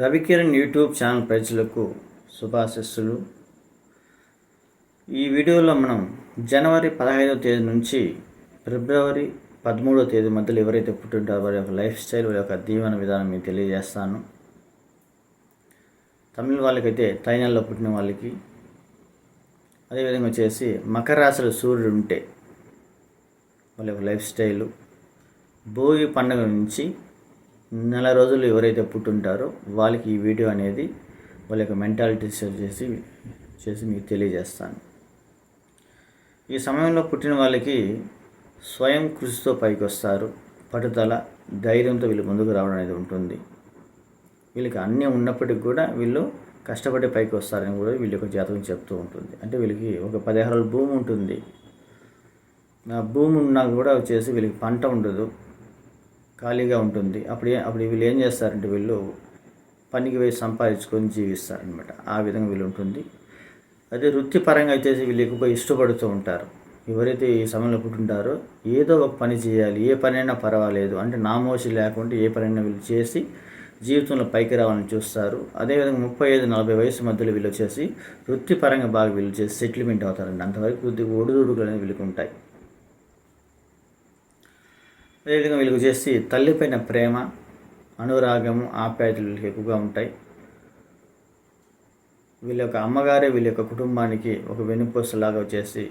Ravikiran YouTube channel ప్రజలకు శుభాశిస్సులు. ఈ వీడియోలో మనం జనవరి పదహైదవ తేదీ నుంచి ఫిబ్రవరి పదమూడవ తేదీ మధ్యలో ఎవరైతే పుట్టింటారో వారి యొక్క లైఫ్ స్టైల్ వారి యొక్క దీవెన విధానం మీకు తెలియజేస్తాను. తమిళ వాళ్ళకైతే తైనల్లో పుట్టిన వాళ్ళకి అదేవిధంగా వచ్చేసి మకర రాశిలో సూర్యుడు ఉంటే వాళ్ళ యొక్క లైఫ్ స్టైలు. భోగి పండుగ నుంచి నెల రోజులు ఎవరైతే పుట్టుంటారో వాళ్ళకి ఈ వీడియో అనేది వాళ్ళ యొక్క మెంటాలిటీ చేసి చేసి మీకు తెలియజేస్తాను. ఈ సమయంలో పుట్టిన వాళ్ళకి స్వయం కృషితో పైకి వస్తారు పట్టుదల ధైర్యంతో వీళ్ళు ముందుకు రావడం అనేది ఉంటుంది. వీళ్ళకి అన్నీ ఉన్నప్పటికీ కూడా వీళ్ళు కష్టపడి పైకి వస్తారని కూడా వీళ్ళ యొక్క జాతకం చెప్తూ ఉంటుంది. అంటే వీళ్ళకి ఒక పదిహేను భూమి ఉంటుంది. ఆ భూమి ఉన్నా కూడా వచ్చేసి వీళ్ళకి పంట ఉండదు. ఖాళీగా ఉంటుంది. అప్పుడు అప్పుడు వీళ్ళు ఏం చేస్తారంటే వీళ్ళు పనికి వేసి సంపాదించుకొని జీవిస్తారనమాట ఆ విధంగా వీళ్ళు ఉంటుంది. అదే వృత్తిపరంగా అయితే వీళ్ళు ఎక్కువ ఇష్టపడుతూ ఉంటారు. ఎవరైతే ఈ సమయంలో పుట్టుంటారో ఏదో ఒక పని చేయాలి ఏ పనైనా పర్వాలేదు అంటే నామోషి లేకుండా ఏ పనైనా వీళ్ళు చేసి జీవితంలో పైకి రావాలని చూస్తారు. అదేవిధంగా ముప్పై ఐదు నలభై వయసు మధ్యలో వీళ్ళు వచ్చేసి వృత్తిపరంగా బాగా వీళ్ళు చేసి సెటిల్మెంట్ అవుతారండి. అంతవరకు కొద్దిగా ఒడిదుడుకులు అనేవి వీళ్ళకి ఉంటాయి. అదేవిధంగా వీళ్ళకి వచ్చేసి తల్లిపైన ప్రేమ అనురాగము ఆప్యాయతలు వీళ్ళకి ఎక్కువగా ఉంటాయి. వీళ్ళ యొక్క అమ్మగారే వీళ్ళ యొక్క కుటుంబానికి ఒక వెనుపొసలాగా వచ్చేసి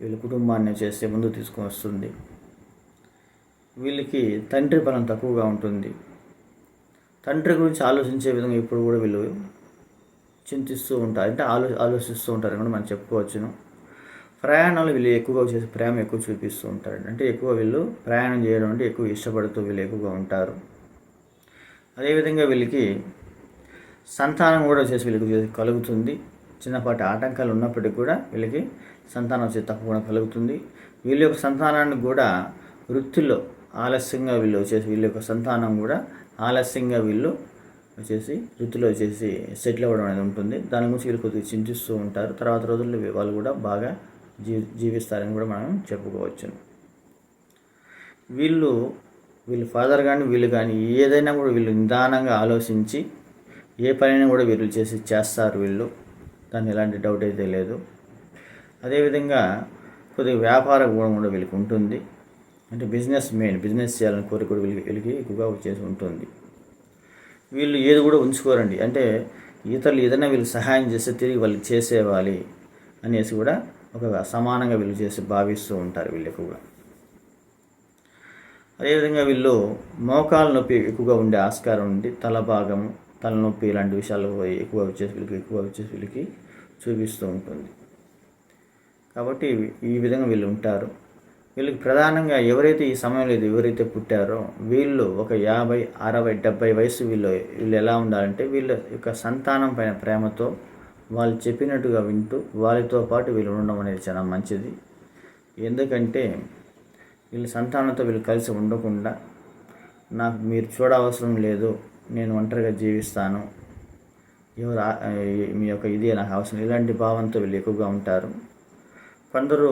వీళ్ళ కుటుంబాన్ని వచ్చేసి ముందుకు తీసుకొని వస్తుంది. వీళ్ళకి తండ్రి బలం తక్కువగా ఉంటుంది. తండ్రి గురించి ఆలోచించే విధంగా ఇప్పుడు కూడా వీళ్ళు చింతిస్తూ ఉంటారు. అంటే ఆలో ఆలోచిస్తూ ఉంటారని కూడా మనం చెప్పుకోవచ్చును. ప్రయాణాలు వీళ్ళు ఎక్కువగా చేసి ప్రేమ ఎక్కువ చూపిస్తూ ఉంటారు అంటే ఎక్కువ వీళ్ళు ప్రయాణం చేయడం అంటే ఎక్కువ ఇష్టపడుతూ వీళ్ళు ఎక్కువగా ఉంటారు. అదేవిధంగా వీళ్ళకి సంతానం కూడా వచ్చేసి వీళ్ళకి కలుగుతుంది. చిన్నపాటి ఆటంకాలు ఉన్నప్పటికీ కూడా వీళ్ళకి సంతానం వచ్చేసి తప్పకుండా కలుగుతుంది. వీళ్ళ యొక్క సంతానాన్ని కూడా వృత్తిలో ఆలస్యంగా వీళ్ళు వచ్చేసి వీళ్ళ యొక్క సంతానం కూడా ఆలస్యంగా వీళ్ళు వచ్చేసి వృత్తిలో వచ్చేసి సెటిల్ అవ్వడం అనేది ఉంటుంది. దాని గురించి వీళ్ళు కొద్దిగా చింతిస్తూ ఉంటారు. తర్వాత రోజుల్లో వాళ్ళు కూడా బాగా జీ జీవిస్తారని కూడా మనం చెప్పుకోవచ్చు. వీళ్ళు వీళ్ళ ఫాదర్ కానీ వీళ్ళు కానీ ఏదైనా కూడా వీళ్ళు నిదానంగా ఆలోచించి ఏ పనైనా కూడా వీళ్ళు చేసి చేస్తారు వీళ్ళు. దాన్ని ఎలాంటి డౌట్ అయితే లేదు. అదేవిధంగా కొద్దిగా వ్యాపార గుణం కూడా వీళ్ళకి ఉంటుంది. అంటే బిజినెస్ మెయిన్ బిజినెస్ చేయాలని కోరిక కూడా వీళ్ళకి వీళ్ళకి ఎక్కువగా వచ్చేసి ఉంటుంది. వీళ్ళు ఏది కూడా ఉంచుకోరండి. అంటే ఇతరులు ఏదైనా వీళ్ళు సహాయం చేస్తే తిరిగి వాళ్ళు చేసేవాలి అనేసి కూడా ఒక సమానంగా వీళ్ళు చేసి భావిస్తూ ఉంటారు వీళ్ళు ఎక్కువగా. అదేవిధంగా వీళ్ళు మోకాల నొప్పి ఎక్కువగా ఉండే ఆస్కారం ఉంది తల భాగము తలనొప్పి ఇలాంటి విషయాలు ఎక్కువ వచ్చేసి వీళ్ళకి ఎక్కువ వచ్చేసి వీళ్ళకి చూపిస్తూ ఉంటుంది. కాబట్టి ఈ విధంగా వీళ్ళు ఉంటారు. వీళ్ళకి ప్రధానంగా ఎవరైతే ఈ సమయంలో ఎవరైతే పుట్టారో వీళ్ళు ఒక యాభై అరవై డెబ్బై వయసు వీళ్ళు వీళ్ళు ఎలా ఉండాలంటే వీళ్ళ యొక్క సంతానం పైన ప్రేమతో వాళ్ళు చెప్పినట్టుగా వింటూ వాళ్ళతో పాటు వీళ్ళు ఉండడం అనేది చాలా మంచిది. ఎందుకంటే వీళ్ళ సంతానంతో వీళ్ళు కలిసి ఉండకుండా నాకు మీరు చూడవసరం లేదు నేను ఒంటరిగా జీవిస్తాను ఎవరు మీ యొక్క ఇది నాకు అవసరం ఇలాంటి భావంతో వీళ్ళు ఎక్కువగా ఉంటారు. కొందరు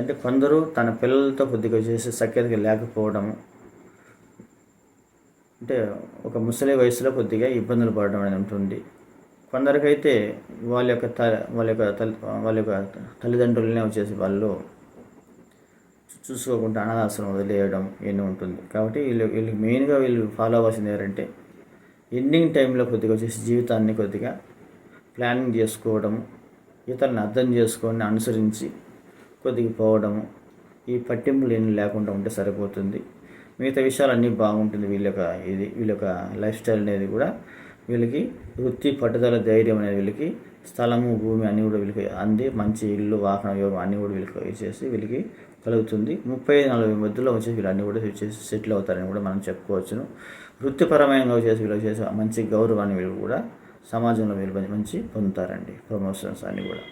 అంటే కొందరు తన పిల్లలతో కొద్దిగా చేసే సఖ్యతగా లేకపోవడము అంటే ఒక ముసలి వయసులో కొద్దిగా ఇబ్బందులు పడడం అనేది ఉంటుంది. కొందరికైతే వాళ్ళ యొక్క త వాళ్ళ యొక్క తల్లి వాళ్ళ యొక్క తల్లిదండ్రులనే వచ్చేసి వాళ్ళు చూసుకోకుండా అనాథాశ్రమం వదిలేయడం ఇవన్నీ ఉంటుంది. కాబట్టి వీళ్ళు వీళ్ళకి మెయిన్గా వీళ్ళు ఫాలో అవ్వాల్సింది ఏంటంటే ఎండింగ్ టైంలో కొద్దిగా వచ్చేసి జీవితాన్ని కొద్దిగా ప్లానింగ్ చేసుకోవడము ఇతరులను అర్థం చేసుకొని అనుసరించి కొద్దిగా పోవడము ఈ పట్టింపులు ఏమి లేకుండా ఉంటే సరిపోతుంది. మిగతా విషయాలు అన్నీ బాగుంటుంది. వీళ్ళ యొక్క ఇది వీళ్ళ యొక్క లైఫ్ స్టైల్ అనేది కూడా వీళ్ళకి వృత్తి పట్టుదల ధైర్యం అనేది వీళ్ళకి స్థలము భూమి అన్నీ కూడా వీళ్ళకి అంది మంచి ఇల్లు వాహన యోగం అన్నీ కూడా వీళ్ళకి ఇచ్చేసి వీళ్ళకి కలుగుతుంది. ముప్పై నలభై మధ్యలో వచ్చేసి వీళ్ళు అన్నీ కూడా వచ్చేసి సెటిల్ అవుతారని కూడా మనం చెప్పుకోవచ్చును. వృత్తిపరమైన వచ్చేసి వీళ్ళు చేసే మంచి గౌరవాన్ని వీళ్ళు కూడా సమాజంలో వీళ్ళు మంచి పొందుతారండి. ప్రమోషన్స్ అన్నీ కూడా.